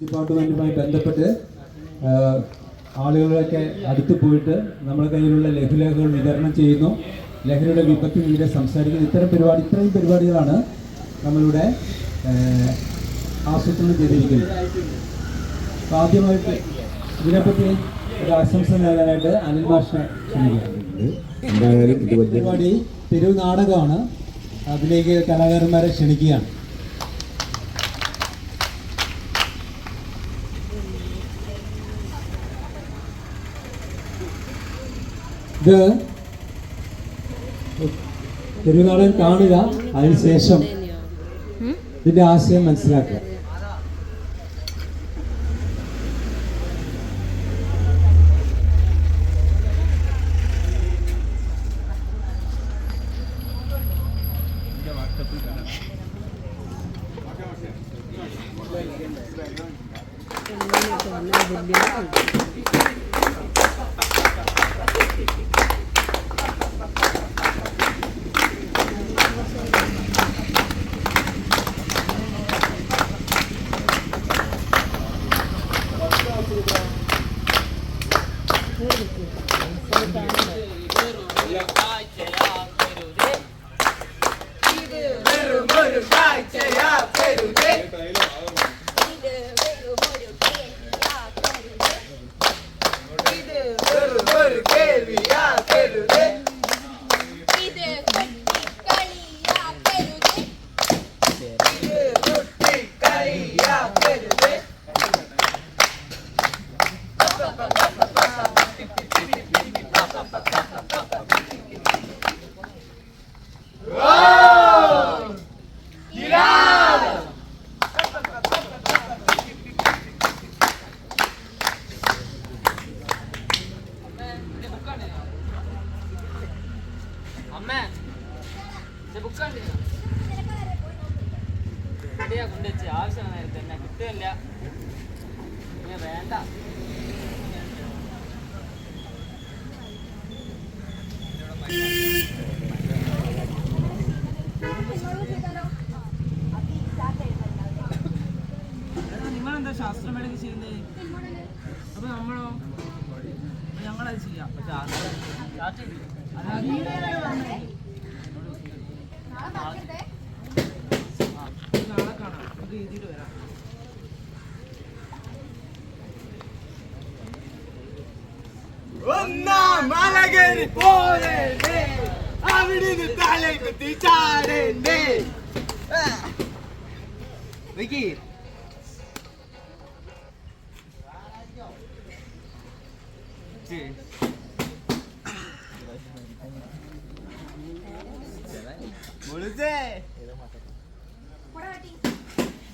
ഡിപ്പാർട്ട്മെന്റുമായി ബന്ധപ്പെട്ട് ആളുകളൊക്കെ അടുത്ത് പോയിട്ട് നമ്മുടെ കയ്യിലുള്ള ലഘുലേഖകൾ വിതരണം ചെയ്യുന്നു. ലഹരിയുടെ വിപത്തിനെതിരെ സംസാരിക്കുന്നു. ഇത്തരം പരിപാടി ഇത്രയും പരിപാടികളാണ് നമ്മളിവിടെ ആസൂത്രണം ചെയ്തിരിക്കുന്നത്. അപ്പോൾ ആദ്യമായിട്ട് ഇതിനെപ്പറ്റി ഒരു ആശംസ നേടാനായിട്ട് അനിൽ മാഷിനെ ക്ഷണിക്കുകയാണ് പരിപാടി തെരുവ് നാടകമാണ് അതിലേക്ക് കലാകാരന്മാരെ ക്ഷണിക്കുകയാണ്. ഇത് തെരുവുനാടൻ കാണുക അതിനുശേഷം ഇതിന്റെ ആശയം മനസ്സിലാക്കുക. ഇത് ആവശ്യമാണ് നേരത്തെ തന്നെ. കിട്ടുകയില്ല. വേണ്ട. ഞങ്ങളത് ചെയ്യാം. പക്ഷെ നാളെ കാണാം നമുക്ക് എഴുതിയിട്ട് വരാം ഒന്നാം മലകരി പോരണ്ടേ അവിടുന്ന് തല കുത്തി ചാടണ്ടേ വിക്കി. வச்சு. முழுசே.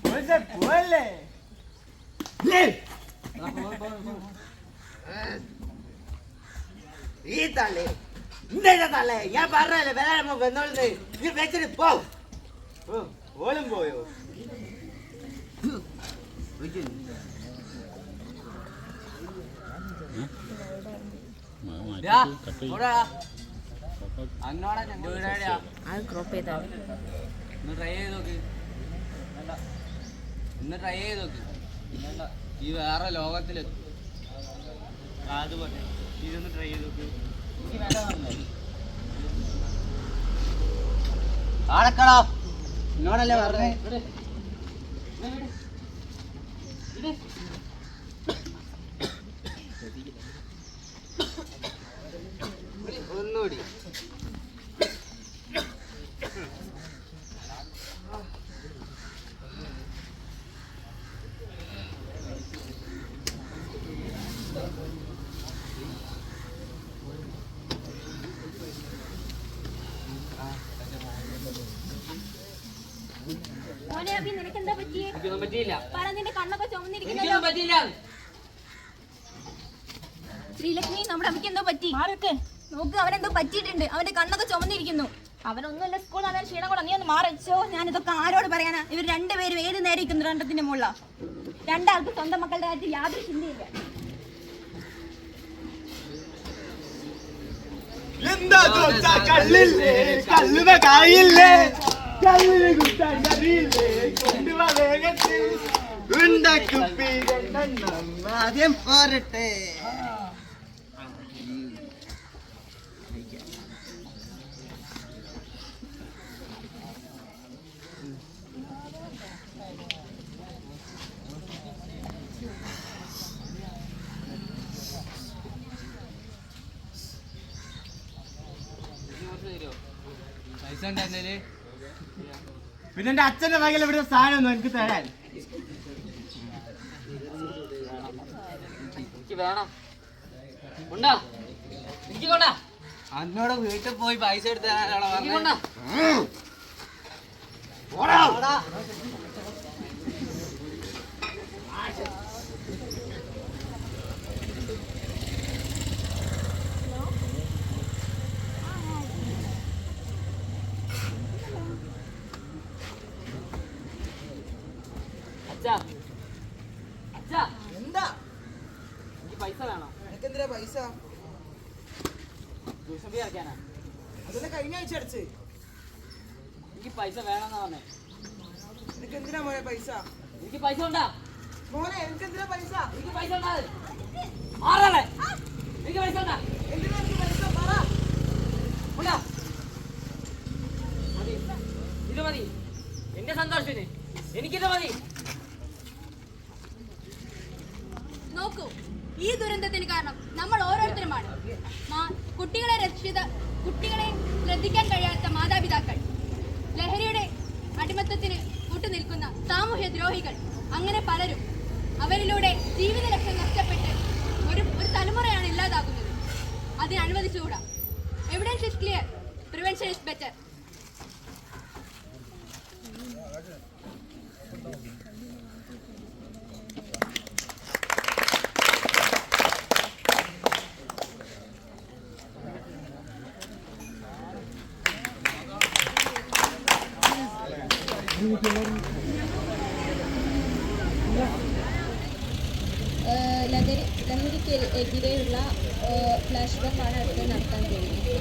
முழுசே போல ஈத்தாளே இந்த இடத்தால ஏன் பாடுற? இல்லை வேளாண் வந்தோடு நீ பேசிட்டு போ. ஓலும் போயோ. അത് ക്രോപ്പ് ചെയ്താൽ ഒന്ന് ട്രൈ ചെയ്ത് നോക്ക്. വേണ്ട. ഒന്ന് ട്രൈ ചെയ്ത് നോക്ക്. വേണ്ട. ഈ വേറെ ലോകത്തിലെത്തും ആ, അതുപോലെ ഇതൊന്ന് ട്രൈ ചെയ്ത് നോക്ക്. എനിക്ക് വേണ്ട ആടക്കടാ. എന്നോടല്ലേ പറഞ്ഞേ? പറ്റിയേ? എനിക്കൊന്നും പറ്റിയില്ല. പറ നിന്റെ കണ്ണൊക്കെ ചുമന്നിരിക്കുന്നല്ലോ എനിക്കൊന്നും പറ്റിയില്ല. ശ്രീലക്ഷ്മി നമ്മുടെ അമ്മയ്ക്ക് എന്തോ പറ്റി? നോക്ക് അവനെന്തോ പറ്റിയിട്ടുണ്ട്. അവന്റെ കണ്ണൊക്കെ ചുമന്നിരിക്കുന്നു. അവനൊന്നുമല്ല സ്കൂൾ അവൻ ക്ഷീണം കൂടെ. നീ ഒന്ന് മാറിച്ചോ ഞാനിതൊക്കെ ആരോട് പറയാനാ? ഇവർ രണ്ടുപേരും ഏത് നേരം ഇരിക്കുന്നു രണ്ടത്തിന്റെ മുള്ള രണ്ടാൾക്ക് സ്വന്തം മക്കളുടെ കാര്യത്തിൽ യാതൊരു ചിന്തയില്ല. ആദ്യം പോരട്ടെ. പിന്നെ എന്റെ അച്ഛന്റെ വകയിൽ ഇവിടെ സാധനമൊന്നും എനിക്ക് തരാൻ. എനിക്ക് വേണം. ഉണ്ടാ എനിക്ക് കൊണ്ടാ? അന്നോട് വീട്ടിൽ പോയി പൈസ എടുത്ത് തരാനാണോ എന്താ? എനിക്ക് പൈസ വേണോ. എനിക്കെന്തിനാ പൈസ? ട്യൂഷൻ ഫീ അടയ്ക്കാനാ. അതല്ലേ കഴിഞ്ഞ ആഴ്ച അടച്ച്. എനിക്ക് പൈസ വേണമെന്നാ പറഞ്ഞേ. നിനക്ക് എന്തിനാ മോനെ പൈസ? എനിക്ക് പൈസ ഉണ്ടാ? മോനെ എനിക്ക് എന്തിനാ പൈസ? എനിക്ക് പൈസ ഉണ്ടാ? ആറാളെ എനിക്ക് പൈസ ഉണ്ടാ എന്തിനാ എനിക്ക് പൈസ പറ ഉണ്ടാ മതി ഇത് മതി എന്റെ സന്തോഷത്തിന് എനിക്കിത് മതി നോക്കൂ. ഈ ദുരന്തത്തിന് കാരണം നമ്മൾ ഓരോരുത്തരുമാണ്. കുട്ടികളെ രക്ഷിത കുട്ടികളെ ശ്രദ്ധിക്കാൻ കഴിയാത്ത മാതാപിതാക്കൾ ലഹരിയുടെ അടിമത്തത്തിന് കൂട്ടുനിൽക്കുന്ന സാമൂഹ്യ ദ്രോഹികൾ അങ്ങനെ പലരും അവരിലൂടെ ജീവിത ലക്ഷ്യം നഷ്ടപ്പെട്ട് ഒരു ഒരു തലമുറയാണ് ഇല്ലാതാകുന്നത്. അതിന് അനുവദിച്ചുകൂടാ. Evidence is clear prevention is better ലഹരിക്കെതിരെയുള്ള flash ബാക്കാണ് അടുത്ത് നടത്താൻ പോകുന്നത്.